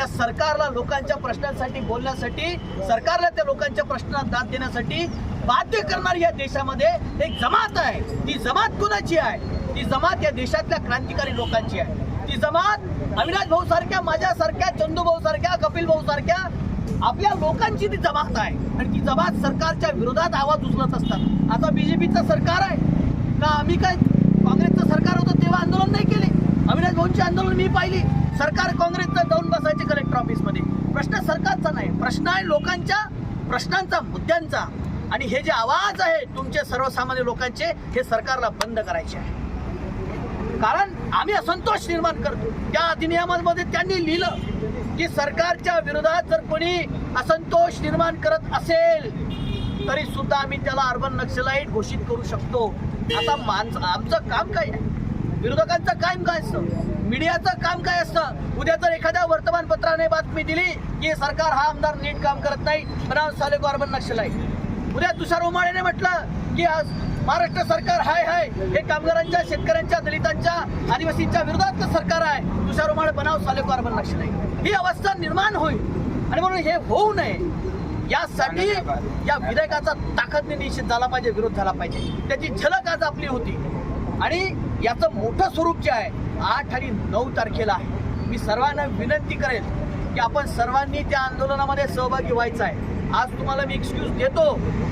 त्या सरकारला लोकांच्या प्रश्नांसाठी बोलण्यासाठी सरकारला त्या लोकांच्या प्रश्नांना दाद देण्यासाठी बाध्य करणारी या देशामध्ये एक जमात आहे. ती जमात कुणाची आहे? ती जमात या देशातल्या क्रांतिकारी लोकांची आहे. ती जमात अविनाश भाऊ सारख्या माझ्यासारख्या चंदू भाऊ सारख्या कपिल भाऊ सारख्या आपल्या लोकांची ती जमात आहे. आणि ती जमात सरकारच्या विरोधात आवाज उचलत असतात. आता बीजेपीचं सरकार आहे. का आम्ही काय काँग्रेसचं सरकार होतं तेव्हा आंदोलन नाही केले? भाऊंची आंदोलन मी पाहिली. सरकार काँग्रेसचं जाऊन बसायचे कलेक्टर ऑफिसमध्ये प्रश्न सरकारचा नाही प्रश्न आहे लोकांच्या प्रश्नांचा मुद्द्यांचा. आणि हे जे आवाज आहे तुमचे सर्वसामान्य लोकांचे हे सरकारला बंद करायचे आहे. कारण आम्ही असंतोष निर्माण करतो. त्या अधिनियमामध्ये त्यांनी लिहिलं की सरकारच्या विरोधात जर कोणी असंतोष निर्माण करत असेल तरी सुद्धा आम्ही त्याला अर्बन नक्षलाईट घोषित करू शकतो. आता माणसं आमचं काम काय आहे? विरोधकांचं काम काय असतं? मीडियाचं काम काय असतं? उद्या जर एखाद्या वर्तमानपत्राने बातमी दिली की सरकार हा आमदार नीट काम करत नाही बनाव सालेको अर्बन नक्षलाईट उद्या तुषार उमाळेने म्हटलं की आज महाराष्ट्र सरकार हाय हाय हे कामगारांच्या शेतकऱ्यांच्या दलितांच्या आदिवासींच्या विरोधातलं सरकार आहे. तुषार उमाळे बनाव सालेको अर्बन नक्षलाईट ही अवस्था निर्माण होईल. आणि म्हणून हे होऊ नये. यासाठी या विधेयकाचा ताकदने निश्चित झाला पाहिजे विरोध झाला पाहिजे. त्याची झलक आज आपली होती. आणि याचं मोठं स्वरूप जे आहे आठ आणि नऊ तारखेला आहे. मी सर्वांना विनंती करेल की आपण सर्वांनी त्या आंदोलनामध्ये सहभागी व्हायचं आहे. आज तुम्हाला मी एक्सक्यूज देतो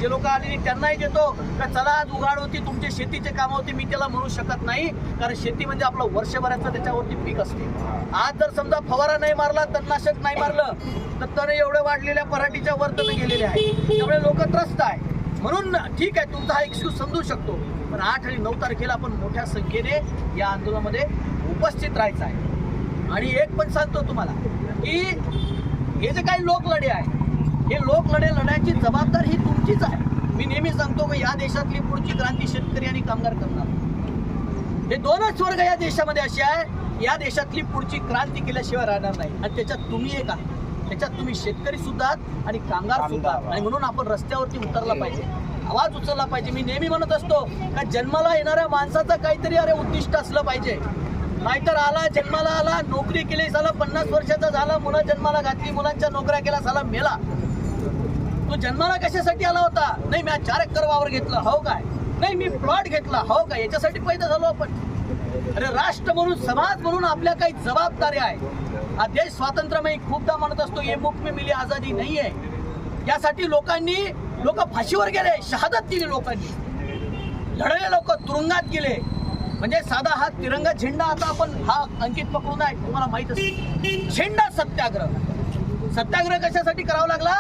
जे लोक आलेली त्यांनाही देतो का चला आज उघाड होती तुमचे शेतीचे काम होते मी त्याला म्हणू शकत नाही कारण शेती म्हणजे आपलं वर्षभराचं त्याच्यावरती पीक असते. आज जर समजा फवारा नाही मारला तणनाशक नाही मारलं तर तण एवढं वाढलेल्या पराठीच्या वर तण गेलेले आहे. त्यामुळे लोक त्रस्त आहे. म्हणून ठीक आहे तुमचा हा एक्सक्यूज समजू शकतो. पण आठ आणि नऊ तारखेला आपण मोठ्या संख्येने या आंदोलनामध्ये उपस्थित राहायचं आहे. आणि एक पण सांगतो तुम्हाला की हे जे काही लोकलढे आहे हे लोकलढे लढण्याची जबाबदारी ही तुमचीच आहे. मी नेहमी सांगतो की या देशातली पुढची क्रांती शेतकरी आणि कामगार करणार. हे दोनच वर्ग या देशामध्ये असे आहे या देशातली पुढची क्रांती केल्याशिवाय राहणार नाही. आणि त्याच्यात तुम्ही एक आहे त्याच्यात तुम्ही शेतकरी सुद्धा आहात आणि कामगार सुद्धा आहात. आणि म्हणून आपण रस्त्यावरती उतरला पाहिजे. आवाज उचलला पाहिजे. मी नेहमी म्हणत असतो का जन्माला येणाऱ्या माणसाचं काहीतरी अरे उद्दिष्ट असलं पाहिजे. नाहीतर आला जन्माला आला नोकरी केली झाला पन्नास वर्षाचा झाला मुलं जन्माला घातली मुलांच्या नोकऱ्या केला झाला मेला. तो जन्माला कशासाठी आला होता? नाही मी चार एकर वावर घेतलं हो काय? नाही मी प्लॉट घेतला हो काय? याच्यासाठी पैदा झालो आपण. अरे राष्ट्र म्हणून समाज म्हणून आपल्या काही जबाबदाऱ्या आहे हा देश स्वातंत्र्यमय खूपदा म्हणत असतो ये मुख में मिली आझादी नाही आहे यासाठी लोकांनी लोक फाशीवर गेले शहादत दिली लोकांनी. लढले लोक तुरुंगात गेले. म्हणजे साधा हा तिरंगा झेंडा आता आपण हा अंकित पकडून आहे तुम्हाला माहीत असेल. झेंडा सत्याग्रह. सत्याग्रह कशासाठी करावा लागला?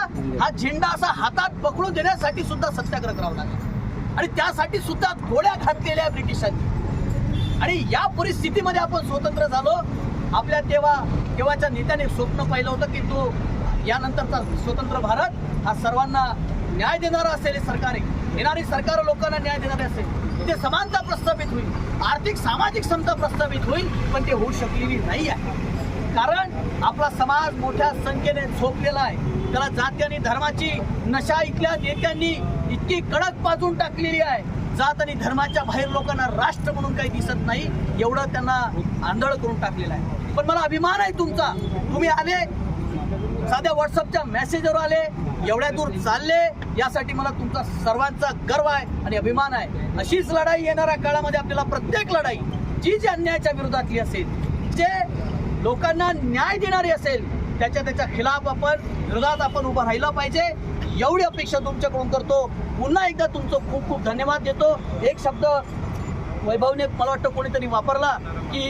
हा झेंडा असा हातात पकडून देण्यासाठी सुद्धा सत्याग्रह करावा लागला. आणि त्यासाठी सुद्धा गोळ्या घातलेल्या ब्रिटिशांनी. आणि या परिस्थितीमध्ये आपण स्वतंत्र झालो. आपल्या तेव्हा तेव्हाच्या नेत्याने स्वप्न पाहिलं होतं की तो यानंतरचा स्वतंत्र भारत हा सर्वांना न्याय देणारा असेल सरकार येणारी सरकार लोकांना न्याय देणारे असेल. ते समानता प्रस्थापित होईल. आर्थिक सामाजिक समता प्रस्थापित होईल पण ते होऊ शकलेली नाही आहे. कारण आपला समाज मोठ्या संख्येने झोपलेला आहे. त्याला जाती आणि धर्माची नशा इथल्या नेत्यांनी इतकी कडक पाजून टाकलेली आहे. जात आणि धर्माच्या बाहेर लोकांना राष्ट्र म्हणून काही दिसत नाही एवढं त्यांना आंधळ करून टाकलेलं आहे. पण मला अभिमान आहे तुमचा. तुम्ही आले साध्या व्हॉट्सअपच्या मेसेजवर आले एवढ्या दूर चालले यासाठी मला तुमचा सर्वांचा गर्व आहे आणि अभिमान आहे. अशीच लढाई येणाऱ्या काळामध्ये आपल्याला प्रत्येक लढाई जी जी अन्यायाच्या विरोधातली असेल जे लोकांना न्याय देणारी असेल त्याच्या त्याच्या खिलाफ आपण विरोधात आपण उभं राहिलं पाहिजे. एवढी अपेक्षा तुमच्याकडून करतो. पुन्हा एकदा तुमचं खूप खूप धन्यवाद देतो. एक शब्द वैभवने मला वाटतं कोणीतरी वापरला की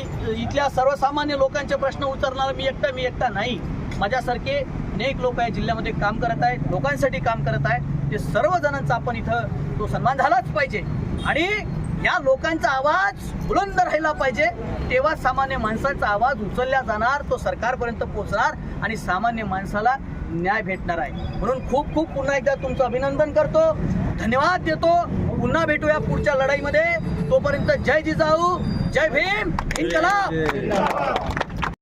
इथल्या सर्वसामान्य लोकांचे प्रश्न उचलणारा मी एकटा मी एकटा नाही. माझ्यासारखे अनेक लोक आहे जिल्ह्यामध्ये काम करत आहेत लोकांसाठी काम करत आहे ते सर्वजणांचा आपण इथं तो सन्मान झालाच पाहिजे. आणि या लोकांचा आवाज बुलंद राहिला पाहिजे. तेव्हा सामान्य माणसाचा आवाज उचलला जाणार तो सरकारपर्यंत पोहोचणार आणि सामान्य माणसाला न्याय भेटणार आहे. म्हणून खूप खूप पुन्हा एकदा तुमचं अभिनंदन करतो. धन्यवाद देतो. पुन्हा भेटूया पुढच्या लढाईमध्ये. तोपर्यंत जय जिजाऊ जय भीम. इन्कलाब